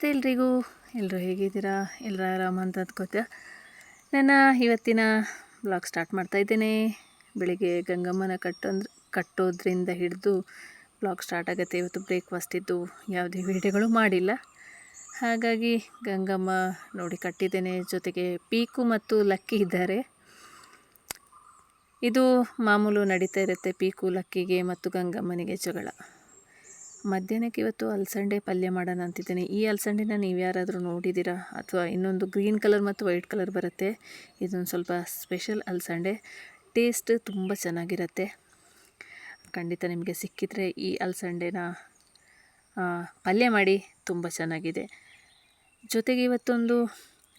ನಮಸ್ತೆ ಎಲ್ರಿಗೂ. ಎಲ್ಲರೂ ಹೇಗಿದ್ದೀರಾ? ಎಲ್ಲರೂ ಆರಾಮ ಅಂತ ಅಂದ್ಕೋತೀಯ ನಾನು ಇವತ್ತಿನ ಬ್ಲಾಗ್ ಸ್ಟಾರ್ಟ್ ಮಾಡ್ತಾ ಇದ್ದೇನೆ. ಬೆಳಿಗ್ಗೆ ಗಂಗಮ್ಮನ ಕಟ್ಟಂದ್ರೆ, ಕಟ್ಟೋದ್ರಿಂದ ಹಿಡಿದು ಬ್ಲಾಗ್ ಸ್ಟಾರ್ಟ್ ಆಗುತ್ತೆ. ಇವತ್ತು ಬ್ರೇಕ್ಫಾಸ್ಟ್ ಇದ್ದು ಯಾವುದೇ ವೀಡಿಯೋಗಳು ಮಾಡಿಲ್ಲ. ಹಾಗಾಗಿ ಗಂಗಮ್ಮ ನೋಡಿ ಕಟ್ಟಿದ್ದೇನೆ. ಜೊತೆಗೆ ಪೀಕು ಮತ್ತು ಲಕ್ಕಿ ಇದ್ದಾರೆ. ಇದು ಮಾಮೂಲು ನಡೀತಾ ಇರುತ್ತೆ ಪೀಕು, ಲಕ್ಕಿಗೆ ಮತ್ತು ಗಂಗಮ್ಮನಿಗೆ ಜಗಳ. ಮಧ್ಯಾಹ್ನಕ್ಕೆ ಇವತ್ತು ಅಲಸಂಡೆ ಪಲ್ಯ ಮಾಡೋಣ ಅಂತಿದ್ದೀನಿ. ಈ ಅಲಸಂಡೆನ ನೀವು ಯಾರಾದರೂ ನೋಡಿದ್ದೀರಾ? ಅಥವಾ ಇನ್ನೊಂದು ಗ್ರೀನ್ ಕಲರ್ ಮತ್ತು ವೈಟ್ ಕಲರ್ ಬರುತ್ತೆ. ಇದೊಂದು ಸ್ವಲ್ಪ ಸ್ಪೆಷಲ್ ಅಲಸಂಡೆ. ಟೇಸ್ಟ್ ತುಂಬ ಚೆನ್ನಾಗಿರುತ್ತೆ. ಖಂಡಿತ ನಿಮಗೆ ಸಿಕ್ಕಿದರೆ ಈ ಅಲಸಂಡೆನ ಪಲ್ಯ ಮಾಡಿ ತುಂಬ ಚೆನ್ನಾಗಿದೆ. ಜೊತೆಗೆ ಇವತ್ತೊಂದು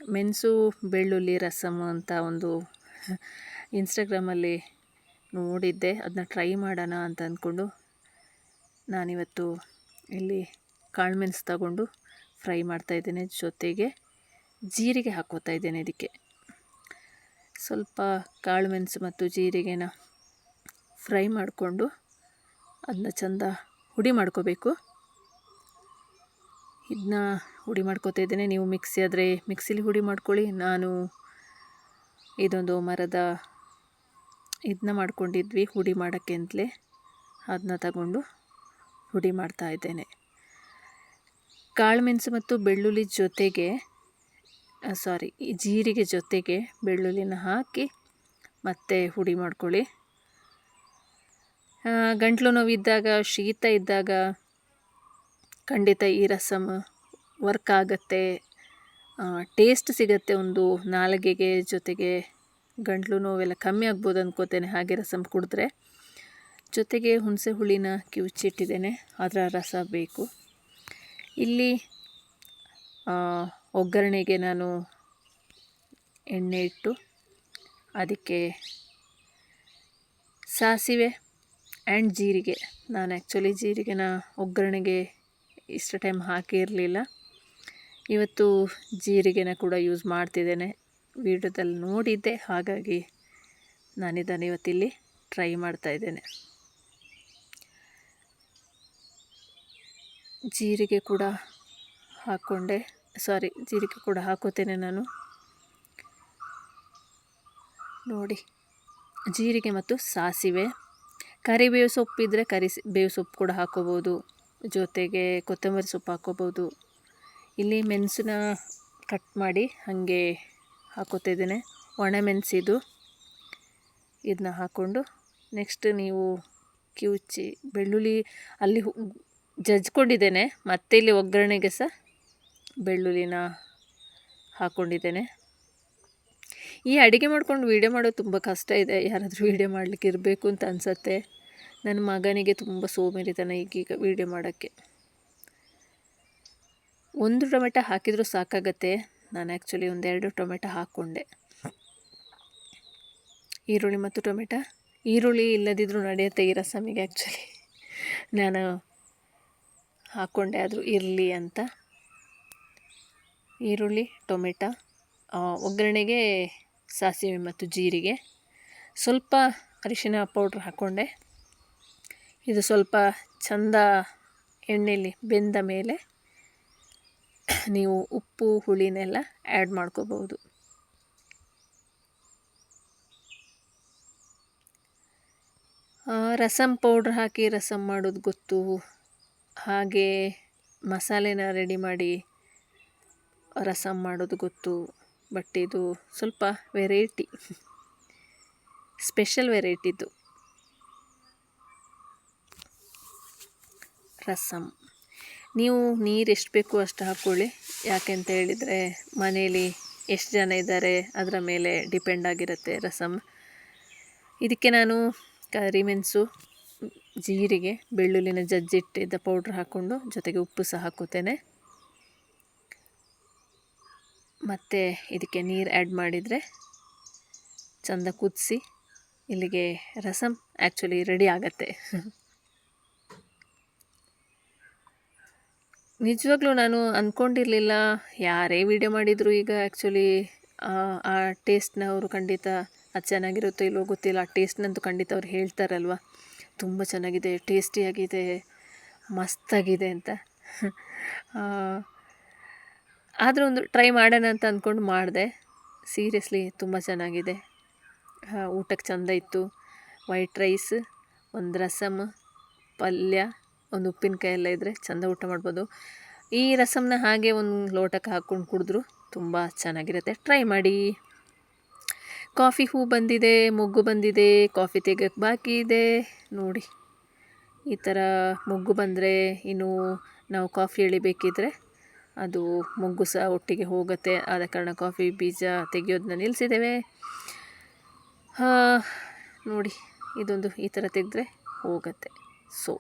ಮೆಣಸು, ಬೆಳ್ಳುಳ್ಳಿ ರಸಮ್ ಅಂತ ಒಂದು ಇನ್ಸ್ಟಾಗ್ರಾಮಲ್ಲಿ ನೋಡಿದ್ದೆ. ಅದನ್ನ ಟ್ರೈ ಮಾಡೋಣ ಅಂತ ಅಂದ್ಕೊಂಡು ನಾನಿವತ್ತು ಇಲ್ಲಿ ಕಾಳುಮೆಣಸು ತಗೊಂಡು ಫ್ರೈ ಮಾಡ್ತಾಯಿದ್ದೇನೆ ಜೊತೆಗೆ ಜೀರಿಗೆ ಹಾಕೋತಾ ಇದ್ದೇನೆ ಇದಕ್ಕೆ. ಸ್ವಲ್ಪ ಕಾಳುಮೆಣಸು ಮತ್ತು ಜೀರಿಗೆನ ಫ್ರೈ ಮಾಡಿಕೊಂಡು ಅದನ್ನ ಚೆಂದ ಹುಡಿ ಮಾಡ್ಕೋಬೇಕು. ಇದನ್ನ ಹುಡಿ ಮಾಡ್ಕೋತಾ ಇದ್ದೇನೆ. ನೀವು ಮಿಕ್ಸಿ ಆದರೆ ಮಿಕ್ಸಿಲಿ ಹುಡಿ ಮಾಡ್ಕೊಳ್ಳಿ. ನಾನು ಇದೊಂದು ಮರದ ಇದನ್ನ ಮಾಡ್ಕೊಂಡಿದ್ವಿ ಹುಡಿ ಮಾಡೋಕ್ಕೆ ಅಂತಲೇ. ಅದನ್ನ ತಗೊಂಡು ಹುಡಿ ಮಾಡ್ತಾ ಇದ್ದೇನೆ. ಕಾಳುಮೆಣಸು ಮತ್ತು ಬೆಳ್ಳುಳ್ಳಿ ಜೊತೆಗೆ ಸಾರಿ ಜೀರಿಗೆ ಜೊತೆಗೆ ಬೆಳ್ಳುಳ್ಳಿನ ಹಾಕಿ ಮತ್ತೆ ಹುಡಿ ಮಾಡ್ಕೊಳ್ಳಿ. ಗಂಟ್ಲು ನೋವಿದ್ದಾಗ, ಶೀತ ಇದ್ದಾಗ ಖಂಡಿತ ಈ ರಸಮ್ ವರ್ಕ್ ಆಗುತ್ತೆ. ಟೇಸ್ಟ್ ಸಿಗುತ್ತೆ ಒಂದು ನಾಲಿಗೆಗೆ ಜೊತೆಗೆ ಗಂಟ್ಲು ನೋವೆಲ್ಲ ಕಮ್ಮಿ ಆಗ್ಬೋದು ಅಂದ್ಕೋತೇನೆ ಹಾಗೆ ರಸಮ್ ಕುಡಿದ್ರೆ. ಜೊತೆಗೆ ಹುಣಸೆ ಹುಳಿನ ಕಿವುಚಿಟ್ಟಿದ್ದೇನೆ. ಅದರ ರಸ ಬೇಕು. ಇಲ್ಲಿ ಒಗ್ಗರಣೆಗೆ ನಾನು ಎಣ್ಣೆ ಇಟ್ಟು ಅದಕ್ಕೆ ಸಾಸಿವೆ ಆ್ಯಂಡ್ ಜೀರಿಗೆ. ನಾನು ಆ್ಯಕ್ಚುಲಿ ಜೀರಿಗೆನ ಒಗ್ಗರಣೆಗೆ ಇಷ್ಟು ಟೈಮ್ ಹಾಕಿರಲಿಲ್ಲ. ಇವತ್ತು ಜೀರಿಗೆನ ಕೂಡ ಯೂಸ್ ಮಾಡ್ತಿದ್ದೇನೆ. ವಿಡಿಯೋದಲ್ಲಿ ನೋಡಿದ್ದೆ. ಹಾಗಾಗಿ ನಾನಿದ್ದಾನೆ ಇವತ್ತಿಲ್ಲಿ ಟ್ರೈ ಮಾಡ್ತಾಯಿದ್ದೇನೆ ಜೀರಿಗೆ ಕೂಡ ಹಾಕ್ಕೊಂಡೆ. ಸಾರಿ ಜೀರಿಗೆ ಕೂಡ ಹಾಕೋತೇನೆ ನಾನು. ನೋಡಿ, ಜೀರಿಗೆ ಮತ್ತು ಸಾಸಿವೆ. ಕರಿಬೇವು ಸೊಪ್ಪಿದ್ದರೆ ಕರಿ ಬೇವು ಸೊಪ್ಪು ಕೂಡ ಹಾಕೋಬೋದು. ಜೊತೆಗೆ ಕೊತ್ತಂಬರಿ ಸೊಪ್ಪು ಹಾಕೋಬೋದು. ಇಲ್ಲಿ ಮೆಣಸನ್ನ ಕಟ್ ಮಾಡಿ ಹಾಗೆ ಹಾಕೋತಿದ್ದೇನೆ ಒಣಮೆಣಸಿದು ಇದನ್ನ ಹಾಕ್ಕೊಂಡು ನೆಕ್ಸ್ಟ್ ನೀವು ಕಿವುಚಿ, ಬೆಳ್ಳುಳ್ಳಿ, ಅಲ್ಲಿ ಜಜ್ಕೊಂಡಿದ್ದೇನೆ. ಮತ್ತೆ ಇಲ್ಲಿ ಒಗ್ಗರಣೆಗೆ ಸಹ ಬೆಳ್ಳುಳ್ಳಿನ ಹಾಕ್ಕೊಂಡಿದ್ದೇನೆ ಈ ಅಡುಗೆ ಮಾಡ್ಕೊಂಡು ವೀಡಿಯೋ ಮಾಡೋದು ತುಂಬ ಕಷ್ಟ ಇದೆ. ಯಾರಾದರೂ ವೀಡಿಯೋ ಮಾಡಲಿಕ್ಕೆ ಇರಬೇಕು ಅಂತ ಅನಿಸತ್ತೆ. ನನ್ನ ಮಗನಿಗೆ ತುಂಬ ಸೋಮೇರಿತಾನೆ ಈಗೀಗ ವೀಡಿಯೋ ಮಾಡೋಕ್ಕೆ. ಒಂದು ಟೊಮೆಟೊ ಹಾಕಿದರೂ ಸಾಕಾಗತ್ತೆ. ನಾನು ಆ್ಯಕ್ಚುಲಿ ಒಂದೆರಡು ಟೊಮೆಟೊ ಹಾಕ್ಕೊಂಡೆ. ಈರುಳ್ಳಿ ಮತ್ತು ಟೊಮೆಟೊ. ಈರುಳ್ಳಿ ಇಲ್ಲದಿದ್ದರೂ ನಡೆಯುತ್ತೆ ಈ ರಸಮಿಗೆ ಆ್ಯಕ್ಚುಲಿ ನಾನು ಹಾಕ್ಕೊಂಡೆ ಆದರೂ ಇರಲಿ ಅಂತ. ಈರುಳ್ಳಿ, ಟೊಮೆಟೊ ಒಗ್ಗರಣೆಗೆ ಸಾಸಿವೆ ಮತ್ತು ಜೀರಿಗೆ. ಸ್ವಲ್ಪ ಅರಿಶಿನ ಪೌಡ್ರ್ ಹಾಕ್ಕೊಂಡೆ ಇದು ಸ್ವಲ್ಪ ಚಂದ ಎಣ್ಣೆಯಲ್ಲಿ ಬೆಂದ ಮೇಲೆ ನೀವು ಉಪ್ಪು, ಹುಳಿನೆಲ್ಲ ಆ್ಯಡ್ ಮಾಡ್ಕೋಬಹುದು ರಸಂ ಪೌಡ್ರ್ ಹಾಕಿ ರಸಮ್ ಮಾಡೋದು ಗೊತ್ತು? ಹಾಗೆ ಮಸಾಲೆನ ರೆಡಿ ಮಾಡಿ ರಸಂ ಮಾಡೋದು ಗೊತ್ತು ಬಟ್ ಇದು ಸ್ವಲ್ಪ ವೆರೈಟಿ ಸ್ಪೆಷಲ್ ವೆರೈಟಿದು ರಸಂ. ನೀವು ನೀರು ಎಷ್ಟು ಬೇಕು ಅಷ್ಟು ಹಾಕ್ಕೊಳ್ಳಿ ಯಾಕೆಂತ ಹೇಳಿದರೆ ಮನೆಯಲ್ಲಿ ಎಷ್ಟು ಜನ ಇದ್ದಾರೆ ಅದರ ಮೇಲೆ ಡಿಪೆಂಡ್ ಆಗಿರುತ್ತೆ ರಸಮ್ ಇದಕ್ಕೆ ನಾನು ಕರಿಮೆಣಸು ಜೀರಿಗೆ, ಬೆಳ್ಳುಳ್ಳಿನ ಜಜ್ಜಿಟ್ಟಿದ್ದ ಪೌಡ್ರ್ ಹಾಕ್ಕೊಂಡು ಜೊತೆಗೆ ಉಪ್ಪು ಸಹ ಹಾಕುತ್ತೇನೆ. ಮತ್ತು ಇದಕ್ಕೆ ನೀರು ಆ್ಯಡ್ ಮಾಡಿದರೆ ಚೆಂದ ಕುದಿಸಿ ಇಲ್ಲಿಗೆ ರಸಂ ಆ್ಯಕ್ಚುಲಿ ರೆಡಿ ಆಗತ್ತೆ. ನಿಜವಾಗ್ಲೂ ನಾನು ಅಂದ್ಕೊಂಡಿರಲಿಲ್ಲ ಯಾರೇ ವಿಡಿಯೋ ಮಾಡಿದರೂ ಈಗ ಆ್ಯಕ್ಚುಲಿ ಆ ಟೇಸ್ಟ್ನ ಅವರು ಖಂಡಿತ ಅದು ಚೆನ್ನಾಗಿರುತ್ತೋ ಇಲ್ಲೋ ಗೊತ್ತಿಲ್ಲ, ಆ ಟೇಸ್ಟ್ನಂತೂ ಖಂಡಿತ ಅವ್ರು ಹೇಳ್ತಾರಲ್ವ? ತುಂಬ ಚೆನ್ನಾಗಿದೆ ಟೇಸ್ಟಿಯಾಗಿದೆ ಮಸ್ತಾಗಿದೆ ಅಂತ. ಆದರೂ ಒಂದು ಟ್ರೈ ಮಾಡೋಣ ಅಂತ ಅಂದ್ಕೊಂಡು ಮಾಡಿದೆ. ಸೀರಿಯಸ್ಲಿ ತುಂಬ ಚೆನ್ನಾಗಿದೆ. ಊಟಕ್ಕೆ ಚೆಂದ ಇತ್ತು. ವೈಟ್ ರೈಸ್ ಒಂದು ರಸಮ್ ಪಲ್ಯ, ಒಂದು ಉಪ್ಪಿನಕಾಯಿ ಎಲ್ಲ ಇದ್ದರೆ ಚೆಂದ ಊಟ ಮಾಡ್ಬೋದು. ಈ ರಸಮ್ನ ಹಾಗೆ ಒಂದು ಲೋಟಕ್ಕೆ ಹಾಕ್ಕೊಂಡು ಕುಡಿದ್ರು ತುಂಬ ಚೆನ್ನಾಗಿರುತ್ತೆ. ಟ್ರೈ ಮಾಡಿ. ಕಾಫಿ ಹೂ ಬಂದಿದೆ, ಮೊಗ್ಗು ಬಂದಿದೆ, ಕಾಫಿ ತೆಗಿಯೋಕ್ಕೆ ಬಾಕಿ ಇದೆ. ನೋಡಿ, ಈ ಥರ ಮೊಗ್ಗು ಬಂದರೆ ಇನ್ನು ನಾವು ಕಾಫಿ ಎಳಿಬೇಕಿದ್ರೆ ಅದು ಮೊಗ್ಗು ಸಹ ಒಟ್ಟಿಗೆ ಹೋಗುತ್ತೆ. ಆದ ಕಾರಣ ಕಾಫಿ ಬೀಜ ತೆಗೆಯೋದನ್ನ ನಿಲ್ಲಿಸಿದ್ದೇವೆ ನೋಡಿ, ಇದೊಂದು ಈ ಥರ ತೆಗೆದ್ರೆ ಹೋಗುತ್ತೆ. ಸೊ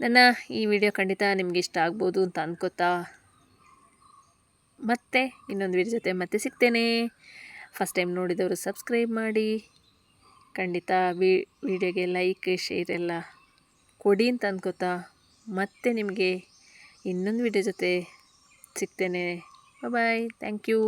ನನ್ನ ಈ ವಿಡಿಯೋ ಖಂಡಿತ ನಿಮಗೆ ಇಷ್ಟ ಆಗ್ಬೋದು ಅಂತ ಅನ್ಕೋತಾ. ಮತ್ತೆ ಇನ್ನೊಂದು ವಿಡಿಯೋ ಜೊತೆ ಮತ್ತೆ ಸಿಗ್ತೇನೆ. ಫಸ್ಟ್ ಟೈಮ್ ನೋಡಿದವರು ಸಬ್ಸ್ಕ್ರೈಬ್ ಮಾಡಿ. ಖಂಡಿತ ವಿಡಿಯೋಗೆ ಲೈಕ್ ಶೇರ್ ಎಲ್ಲ ಕೊಡಿ ಅಂತ ಅನ್ಕೋತಾ ಮತ್ತೆ ನಿಮಗೆ ಇನ್ನೊಂದು ವಿಡಿಯೋ ಜೊತೆ ಸಿಗ್ತೇನೆ. Bye thank you